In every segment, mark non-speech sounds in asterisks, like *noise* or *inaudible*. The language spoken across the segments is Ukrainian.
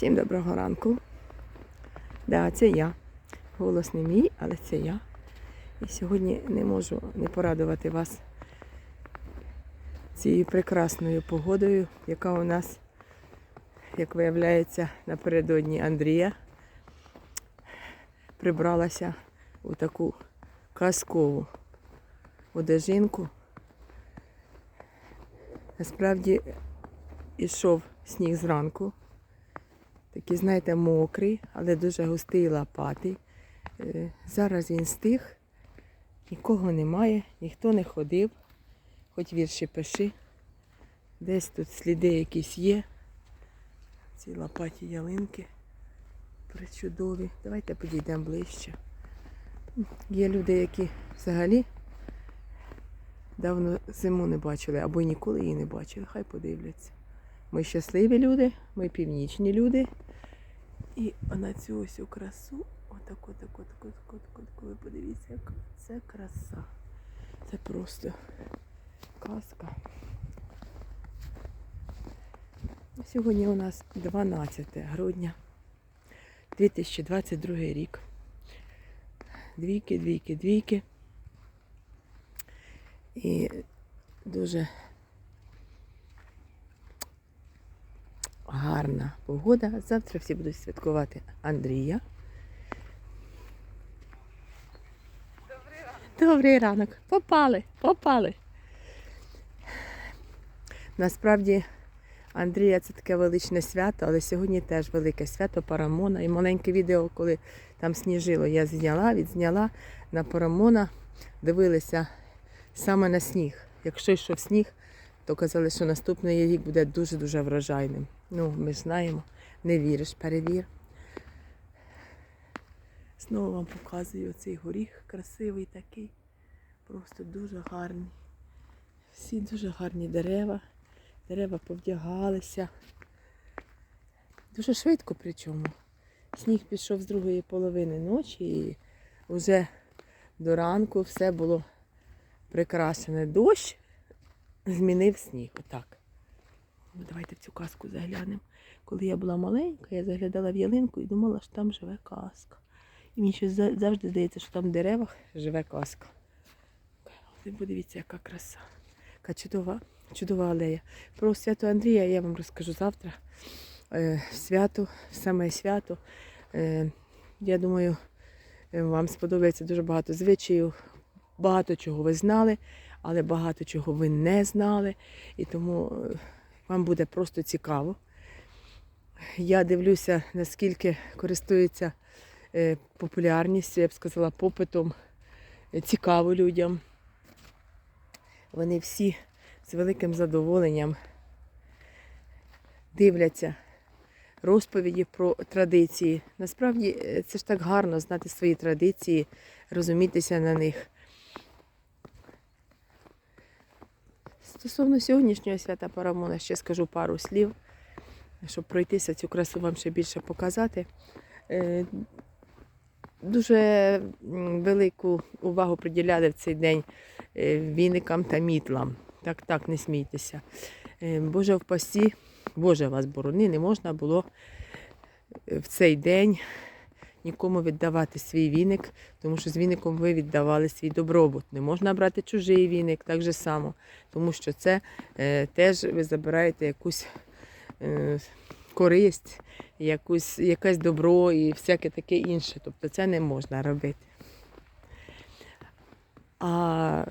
Всім доброго ранку. Да, це я. Голос не мій, але це я. І сьогодні не можу не порадувати вас цією прекрасною погодою, яка у нас, як виявляється, напередодні Андрія прибралася у таку казкову одежинку. Насправді ішов сніг зранку. Такий, знаєте, мокрий, але дуже густий лопатий. Е, Зараз він стих, нікого немає, ніхто не ходив, хоч вірші пиши. Десь тут сліди якісь є. Ці лопаті ялинки причудові. Давайте підійдемо ближче. Є люди, які взагалі давно зиму не бачили або ніколи її не бачили. Хай подивляться. Ми щасливі люди, ми північні люди. І на цю ось красу, отак, отак, отак, отак, отак, отак, ви подивіться, яка це краса. Це просто казка. Сьогодні у нас 12 грудня 2022 рік. Двійки, двійки, двійки. І дуже гарна погода. Завтра всі будуть святкувати Андрія. Добрий ранок. Попали, попали. Насправді Андрія це таке величне свято, але сьогодні теж велике свято Парамона. І маленьке відео, коли там сніжило, я зняла, відзняла на Парамона, дивилися саме на сніг. Якщо йшов сніг, то казали, що наступний рік буде дуже-дуже врожайним. Ну, ми знаємо, не віриш, перевір. Знову вам показую цей горіх красивий такий. Просто дуже гарний. Всі дуже гарні дерева. Дерева повдягалися. Дуже швидко причому. Сніг пішов з другої половини ночі і вже до ранку все було прикрашене. Дощ змінив сніг. Отак. Давайте в цю казку заглянемо. Коли я була маленька, я заглядала в ялинку і думала, що там живе казка. І мені щось завжди здається, що там в деревах живе казка. Подивіться, яка краса. Яка чудова, чудова алея. Про свято Андрія я вам розкажу завтра. Е, свято, саме свято. Е, я думаю, вам сподобається дуже багато звичаїв, багато чого ви знали, але багато чого ви не знали. І тому е, вам буде просто цікаво. Я дивлюся, наскільки користується е, популярністю, я б сказала, попитом. Е, Цікаво людям. Вони всі з великим задоволенням дивляться розповіді про традиції. Насправді це ж так гарно знати свої традиції, розумітися на них. Стосовно сьогоднішнього свята Парамона ще скажу пару слів, щоб пройтися цю красу вам ще більше показати. Е, Дуже велику увагу приділяли в цей день е, віникам та мітлам. Так, так, не смійтеся. Е, Боже впасі, Боже вас борони, не можна було в цей день нікому віддавати свій віник, тому що з віником ви віддавали свій добробут. Не можна брати чужий віник, так же само, тому що це е, теж ви забираєте якусь е, користь, якусь, якесь добро і всяке таке інше. Тобто це не можна робити. А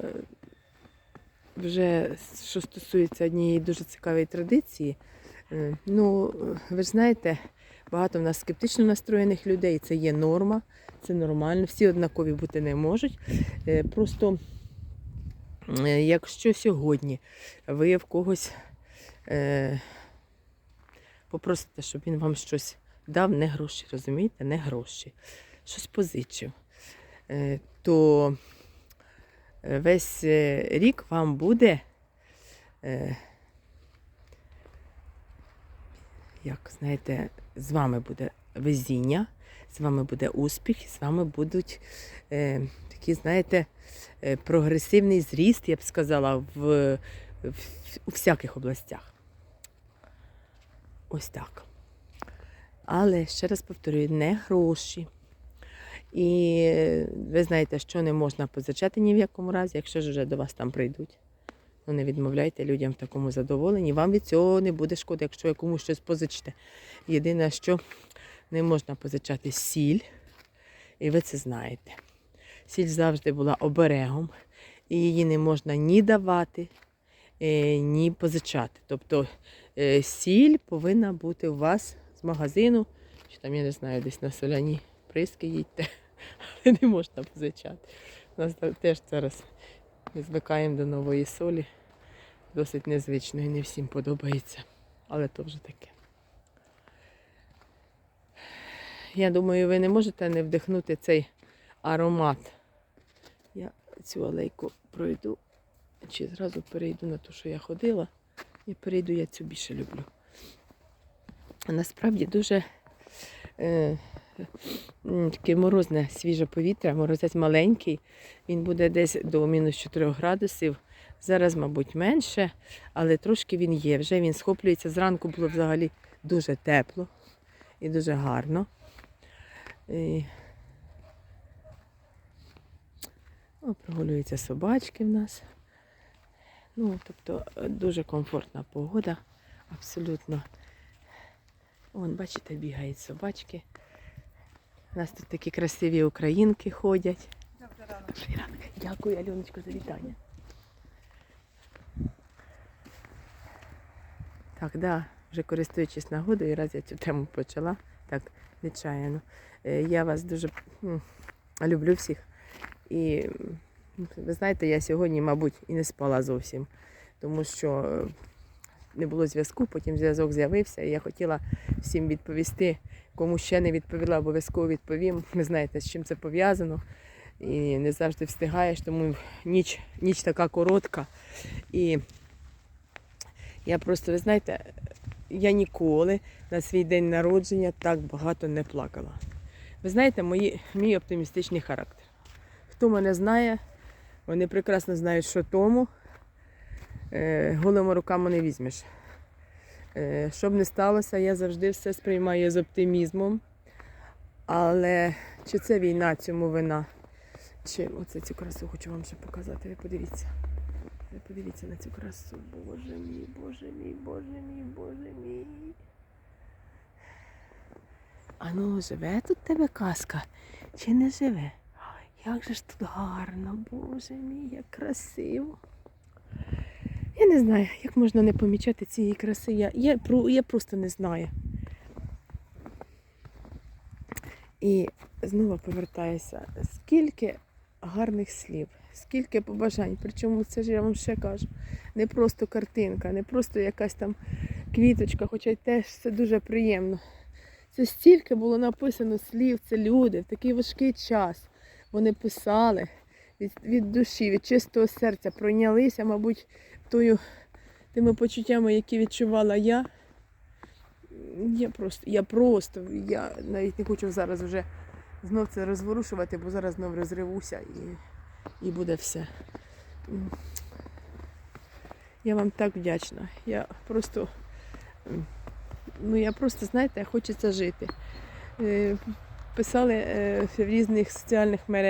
вже що стосується однієї дуже цікавої традиції, ну, ви ж знаєте, багато в нас скептично настроєних людей, це є норма, це нормально, всі однакові бути не можуть. Е, Просто е, якщо сьогодні ви в когось е, попросите, щоб він вам щось дав, не гроші, розумієте, не гроші, щось позичив, е, то е, весь е, рік вам буде, е, як знаєте, з вами буде везіння, з вами буде успіх, з вами будуть е, такі, знаєте, е, прогресивний зріст, я б сказала, в, в, у всяких областях. Ось так. Але ще раз повторюю, не гроші. І ви знаєте, що не можна позичати ні в якому разі, якщо ж вже до вас там прийдуть. Ну, не відмовляйте людям в такому задоволенні. Вам від цього не буде шкоди, якщо ви комусь щось позичите. Єдине, що не можна позичати сіль, і ви це знаєте. Сіль завжди була оберегом, і її не можна ні давати, е, ні позичати. Тобто е, сіль повинна бути у вас з магазину, чи там, я не знаю, десь на соляні приски їдьте, *laughs* але не можна позичати. У нас теж зараз звикаємо до нової солі. Досить незвично і не всім подобається. Але то вже таке. Я думаю, ви не можете не вдихнути цей аромат. Я цю алейку пройду, чи зразу перейду на те, що я ходила. І перейду, я цю більше люблю. Насправді дуже е, таке морозне свіже повітря, морозець маленький. Він буде десь до мінус 4 градусів. Зараз, мабуть, менше, але трошки він є. Вже він схоплюється. Зранку було взагалі дуже тепло і дуже гарно. І... О, прогулюються собачки в нас. Ну, тобто е, дуже комфортна погода, абсолютно. Вон, бачите, бігають собачки. У нас тут такі красиві українки ходять. Добрий ранок. Дякую, Альоночко, за вітання. Так, вже користуючись нагодою, раз я цю тему почала, так, нечаяно. Е, Я вас дуже люблю всіх. І ви знаєте, я сьогодні, мабуть, і не спала зовсім, тому що е, не було зв'язку, потім зв'язок з'явився, і я хотіла всім відповісти. Кому ще не відповіла, обов'язково відповім. Ви знаєте, з чим це пов'язано. І не завжди встигаєш, тому ніч, ніч така коротка. І я просто, ви знаєте, я ніколи на свій день народження так багато не плакала. Ви знаєте, мої, мій оптимістичний характер. Хто мене знає, вони прекрасно знають, що тому е, голими руками не візьмеш. Е, що б не сталося, я завжди все сприймаю з оптимізмом. Але чи це війна, цьому вина? Чи оце цю красу хочу вам ще показати. Ви подивіться. Ви подивіться на цю красу. Боже мій, боже мій, боже мій, боже мій. А ну, живе тут тебе казка? Чи не живе? Як же ж тут гарно, боже мій, як красиво. Я не знаю, як можна не помічати цієї краси. Я, я, я просто не знаю. І знову повертаюся. Скільки гарних слів, скільки побажань. Причому це ж я вам ще кажу. Не просто картинка, не просто якась там квіточка, хоча й теж це дуже приємно. Це стільки було написано слів, це люди в такий важкий час. Вони писали від, від душі, від чистого серця, пройнялися, мабуть, тою, тими почуттями, які відчувала я. Я просто, я просто, я навіть не хочу зараз вже знов це розворушувати, бо зараз знов розривуся і, і буде все. Я вам так вдячна. Я просто, ну я просто, знаєте, хочеться жити. Е, Писали е, в різних соціальних мережах.